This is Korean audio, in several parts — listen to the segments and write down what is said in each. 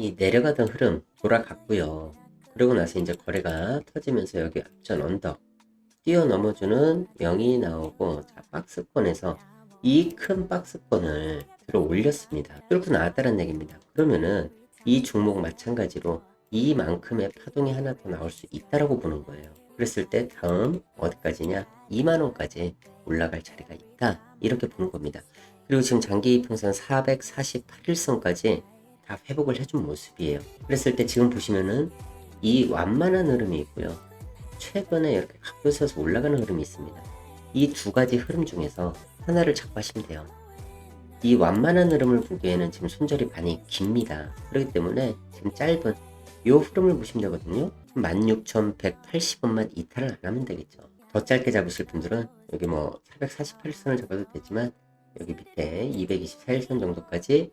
이 내려가던 흐름 돌아갔고요. 그러고 나서 이제 거래가 터지면서 여기 앞전 언덕 뛰어넘어주는 0이 나오고 자 박스권에서 이 큰 박스권을 들어 올렸습니다. 뚫고 나왔다는 얘기입니다. 그러면은 이 종목 마찬가지로 이만큼의 파동이 하나 더 나올 수 있다라고 보는 거예요. 그랬을 때 다음 어디까지냐? 2만 원까지 올라갈 자리가 있다. 이렇게 보는 겁니다. 그리고 지금 장기 이평선 448일선까지 다 회복을 해준 모습이에요. 그랬을 때 지금 보시면은 이 완만한 흐름이 있고요. 최근에 이렇게 각도 세서 올라가는 흐름이 있습니다. 이 두 가지 흐름 중에서 하나를 잡하시면 돼요. 이 완만한 흐름을 보기에는 지금 손절이 많이 깁니다. 그렇기 때문에 지금 짧은 이 흐름을 보시면 되거든요. 16,180원만 이탈을 안 하면 되겠죠. 더 짧게 잡으실 분들은 여기 뭐 448선을 잡아도 되지만 여기 밑에 224일선 정도까지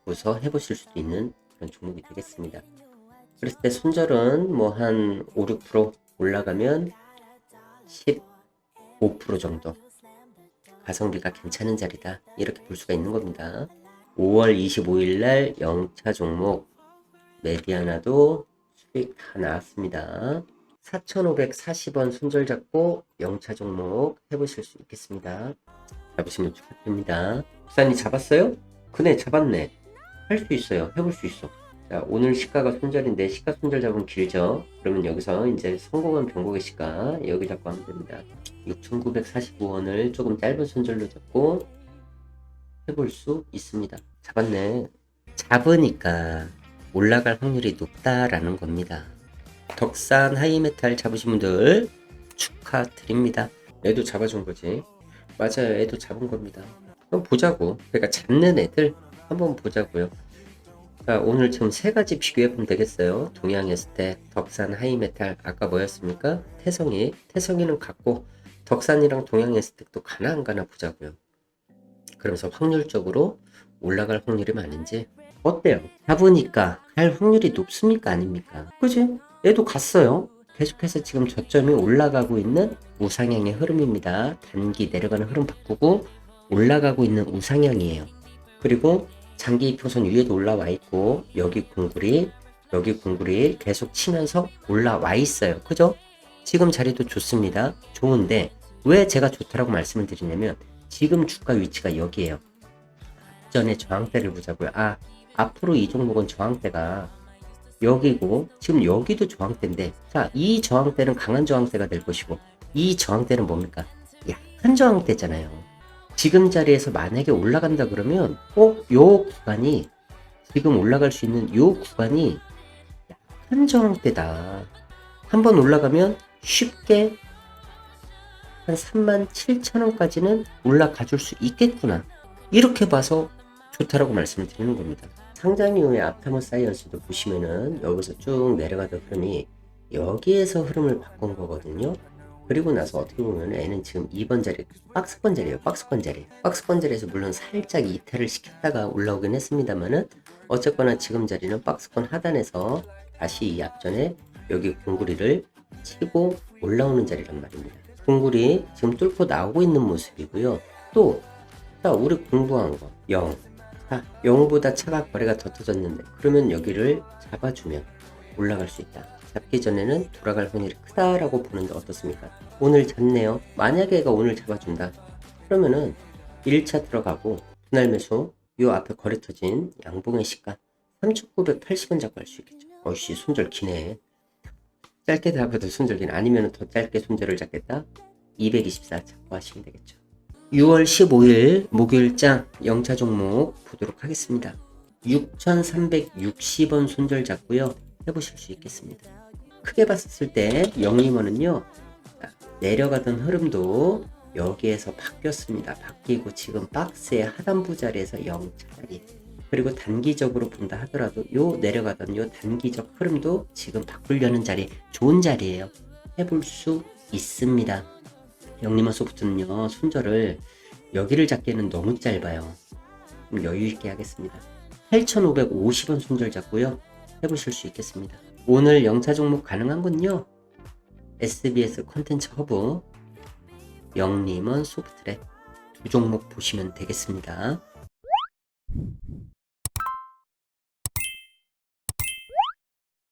잡고서 해보실 수도 있는 그런 종목이 되겠습니다. 그랬을 때 손절은 뭐 한 5, 6% 올라가면 15% 정도 가성비가 괜찮은 자리다 이렇게 볼 수가 있는 겁니다. 5월 25일 날 영차 종목 메디아나도 수익 다 나왔습니다. 4,540원 손절 잡고 영차 종목 해보실 수 있겠습니다. 잡으시면 축하드립니다. 부산이 잡았어요? 그네 잡았네. 할 수 있어요. 해볼 수 있어. 자, 오늘 시가가 손절인데 시가 손절 잡으면 길죠. 그러면 여기서 이제 성공한 병곡의 시가 여기 잡고 하면 됩니다. 6,945원을 조금 짧은 손절로 잡고 해볼 수 있습니다. 잡았네. 잡으니까 올라갈 확률이 높다라는 겁니다. 덕산 하이메탈 잡으신 분들 축하드립니다. 애도 잡아준 거지. 맞아요. 애도 잡은 겁니다. 한번 보자고. 그러니까 잡는 애들 한번 보자고요. 자, 오늘 지금 세 가지 비교해 보면 되겠어요. 동양했을 때 덕산 하이메탈 아까 뭐였습니까? 태성이 태성이는 같고 덕산이랑 때또 가나 안 가나 보자고요. 그러면서 확률적으로 올라갈 확률이 많은지 어때요? 잡으니까 갈 확률이 높습니까 아닙니까? 그지? 얘도 갔어요. 계속해서 지금 저점이 올라가고 있는 우상향의 흐름입니다. 단기 내려가는 흐름 바꾸고 올라가고 있는 우상향이에요. 그리고 장기 이평선 위에도 올라와 있고 여기 공굴이 여기 공굴이 계속 치면서 올라와 있어요. 그죠? 지금 자리도 좋습니다. 좋은데 왜 제가 좋다라고 말씀을 드리냐면 지금 주가 위치가 여기에요. 전에 저항대를 보자고요. 아 앞으로 이 종목은 저항대가 여기고 지금 여기도 저항대인데 자이 저항대는 강한 저항대가 될 것이고 이 저항대는 뭡니까? 약한 저항대잖아요. 지금 자리에서 만약에 올라간다 그러면 꼭요 구간이 지금 올라갈 수 있는 요 구간이 약한 저항대다. 한번 올라가면 쉽게 한 3만 7천 원까지는 올라가 줄 수 있겠구나. 이렇게 봐서 좋다라고 말씀을 드리는 겁니다. 상장 이후에 앞타모 사이언스도 보시면은 여기서 쭉 내려가던 흐름이 여기에서 흐름을 바꾼 거거든요. 그리고 나서 어떻게 보면 애는 지금 2번 자리, 박스권 자리예요. 박스권 자리. 박스권 자리에서 물론 살짝 이탈을 시켰다가 올라오긴 했습니다만은 어쨌거나 지금 자리는 박스권 하단에서 다시 이 앞전에 여기 공구리를 치고 올라오는 자리란 말입니다. 공구리 지금 뚫고 나오고 있는 모습이고요. 또, 자, 우리 공부한 거, 0. 자, 0보다 차가 거래가 더 터졌는데, 그러면 여기를 잡아주면 올라갈 수 있다. 잡기 전에는 돌아갈 확률이 크다라고 보는데 어떻습니까? 오늘 잡네요. 만약에 얘가 오늘 잡아준다. 그러면은 1차 들어가고 분할 매수 요 앞에 거래 터진 양봉의 시가 3,980원 잡고 할 수 있겠죠. 어이씨 손절 기네. 짧게 잡아도 손절 기네. 아니면 더 짧게 손절을 잡겠다. 224 잡고 하시면 되겠죠. 6월 15일 목요일장 영차 종목 보도록 하겠습니다. 6,360원 손절 잡고요. 해보실 수 있겠습니다. 크게 봤을 때 영림원은요 내려가던 흐름도 여기에서 바뀌었습니다. 바뀌고 지금 박스의 하단부 자리에서 0차자리 그리고 단기적으로 본다 하더라도 요 내려가던 요 단기적 흐름도 지금 바꾸려는 자리 좋은 자리예요. 해볼 수 있습니다. 영림원 소프트는요 손절을 여기를 잡기에는 너무 짧아요. 좀 여유 있게 하겠습니다. 8,550원 손절 잡고요. 해보실 수 있겠습니다. 오늘 영차 종목 가능한 건요. SBS 콘텐츠 허브, 영림원 소프트랙 두 종목 보시면 되겠습니다.